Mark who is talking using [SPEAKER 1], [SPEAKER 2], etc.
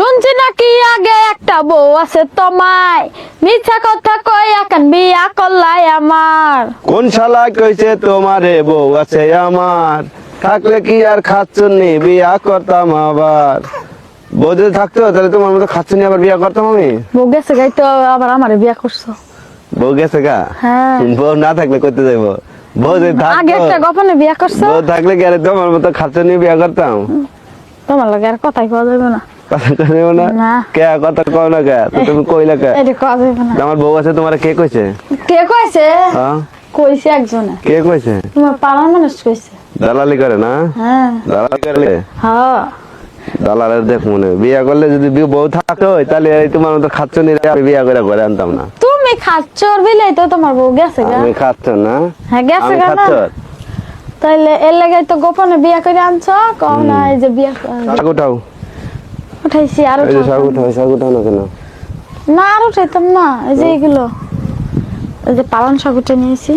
[SPEAKER 1] শুনছি নাকি আগে একটা বউ আছে তোমায়। মিথ্যা কথা কই এখন বিয়া করলাই আমার?
[SPEAKER 2] কোন শালা কইছে তোমারে বউ আছে আমার? থাকলে কি আর খাচ্ছনি? বিয়া করতাম আবার। বউ যদি থাকতো তাহলে তোমার মতো খাচ্ছনি আবার বিয়া করতাম আমি?
[SPEAKER 1] বউ গেছে গাই তো আবার আমার বিয়া করছ।
[SPEAKER 2] বউ গেছে গা?
[SPEAKER 1] হ্যাঁ।
[SPEAKER 2] বউ না থাকলে করতে যাইবো। বউ যদি
[SPEAKER 1] আগে একটা গোপনে বিয়া করছ?
[SPEAKER 2] বউ থাকলে কি আর তোমার মতো খাচ্ছনি বিয়া করতাম?
[SPEAKER 1] তোমার লাগে আর কথাই কওয়া যাবে না।
[SPEAKER 2] কথা কইব না।
[SPEAKER 1] না।
[SPEAKER 2] কে কথা কও না কে? তুমি কইলা কে
[SPEAKER 1] এটা কওয়া যাবে না।
[SPEAKER 2] আমার বউ আছে তোমার কে কইছে?
[SPEAKER 1] কে কইছে? কইছে একজনে।
[SPEAKER 2] কে কইছে?
[SPEAKER 1] তোমার পাড়ার মানুষ কইছে।
[SPEAKER 2] দালালি করে না?
[SPEAKER 1] হ্যাঁ
[SPEAKER 2] দালালি করে
[SPEAKER 1] হ্যাঁ
[SPEAKER 2] দালালের দেখ মনে। বিয়া করলে যদি বউ থাকতো তাহলে তোমার মতো খাচ্ছ নি আমি বিয়া করে ঘরে আনতাম না।
[SPEAKER 1] তুমি খাচ্ছ বিলাই তো তোমার বউ গেছে
[SPEAKER 2] আমি খাচ্ছ না?
[SPEAKER 1] হ্যাঁ গেছে
[SPEAKER 2] খাচ্ছ
[SPEAKER 1] তাইলে এর লাগে তো গোপনে বিয়া করে আনছো? কও না এই যে বিয়া
[SPEAKER 2] উঠাও।
[SPEAKER 1] উঠাইছি আর
[SPEAKER 2] এই যে
[SPEAKER 1] উঠাও
[SPEAKER 2] শাক উঠাও। শাক উঠাও না কেন?
[SPEAKER 1] না আর উঠাইতাম না এই যে এগুলো এই যে পালন শাক উঠে নিয়েছি।